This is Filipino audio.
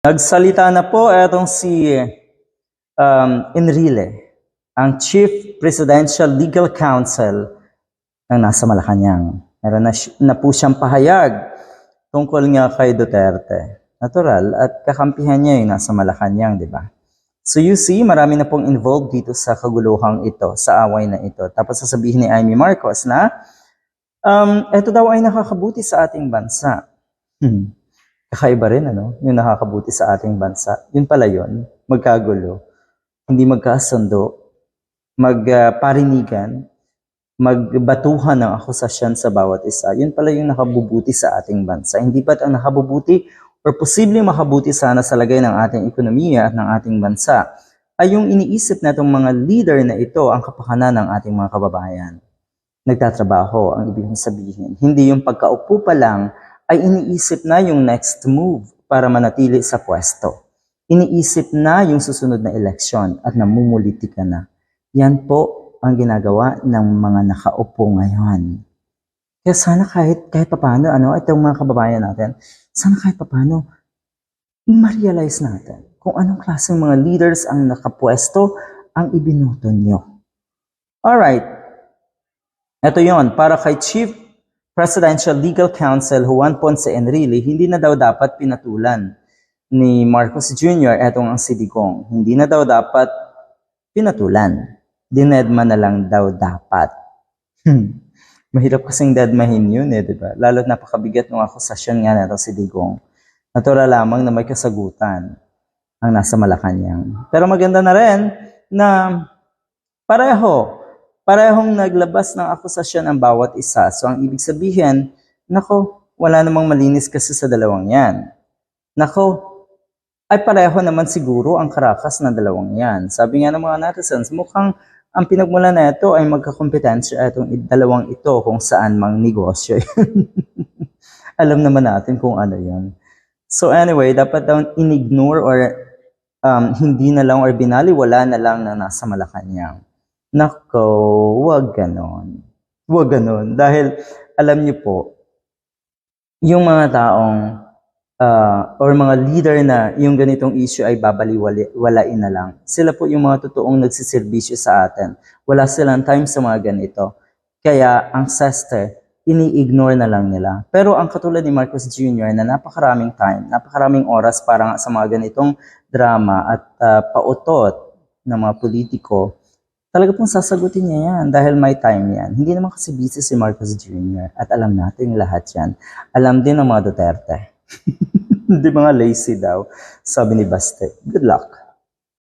Nagsalita na po etong si um, Enrile, ang Chief Presidential Legal Counsel ng nasa Malacanang. Meron na, na po siyang pahayag tungkol nga kay Duterte. Natural, at kakampihan niya yung nasa Malacanang, di ba? So you see, marami na pong involved dito sa kaguluhang ito, sa away na ito. Tapos sasabihin ni Amy Marcos na, um, ito daw ay nakakabuti sa ating bansa. Hmm. Kakaiba rin, ano? Yung nakakabuti sa ating bansa. Yun pala yun. Magkagulo. Hindi magkasundo. Magparinigan. magbatuhan ng akusasyon sa bawat isa. Yun pala yung nakabubuti sa ating bansa. Hindi ba't ang nakabubuti or posibleng makabuti sana sa lagay ng ating ekonomiya at ng ating bansa ay yung iniisip na mga leader na ito ang kapakanan ng ating mga kababayan. Nagtatrabaho ang ibig sabihin. Hindi yung pagkaupo pa lang ay iniisip na yung next move para manatili sa pwesto. Iniisip na yung susunod na eleksyon at namumuliti ka na. Yan po ang ginagawa ng mga nakaupo ngayon. Kaya sana kahit kahit papaano, ano, itong mga kababayan natin, sana kahit papaano, ma-realize natin kung anong klaseng mga leaders ang nakapwesto ang ibinoto nyo. Alright. Ito yon para kay Chief Presidential Legal Counsel Juan Ponce Enrile, hindi na daw dapat pinatulan ni Marcos Jr. etong ang Sidigong. Hindi na daw dapat pinatulan. Dinedma na lang daw dapat. Hmm. Mahirap kasing deadmahin yun eh, di ba? Lalo't napakabigat ng akusasyon nga na si Digong. Natural lamang na may kasagutan ang nasa Malacanang. Pero maganda na rin na pareho, parehong naglabas ng akusasyon ang bawat isa. So ang ibig sabihin, nako, wala namang malinis kasi sa dalawang yan. Nako, ay pareho naman siguro ang karakas ng dalawang yan. Sabi nga ng mga netizens, mukhang ang pinagmula na ito ay magkakompetensya itong dalawang ito kung saan mang negosyo. Alam naman natin kung ano yun. So anyway, dapat daw inignore or um, hindi na lang or binaliwala na lang na nasa Malacanang. Nako, wag ganon. Wag ganon. Dahil alam niyo po, yung mga taong ah, or mga leader na yung ganitong issue ay babaliwalain na lang. Sila po yung mga totoong nagsiservisyo sa atin. Wala silang time sa mga ganito. Kaya ang SESTE, ini-ignore na lang nila. Pero ang katulad ni Marcos Jr. na napakaraming time, napakaraming oras para sa mga ganitong drama at ah, pautot ng mga politiko, talaga pong sasagutin niya yan dahil may time yan. Hindi naman kasi busy si Marcos Jr. at alam natin lahat yan. Alam din ng mga Duterte. Hindi mga lazy daw, sabi ni Baste. Good luck.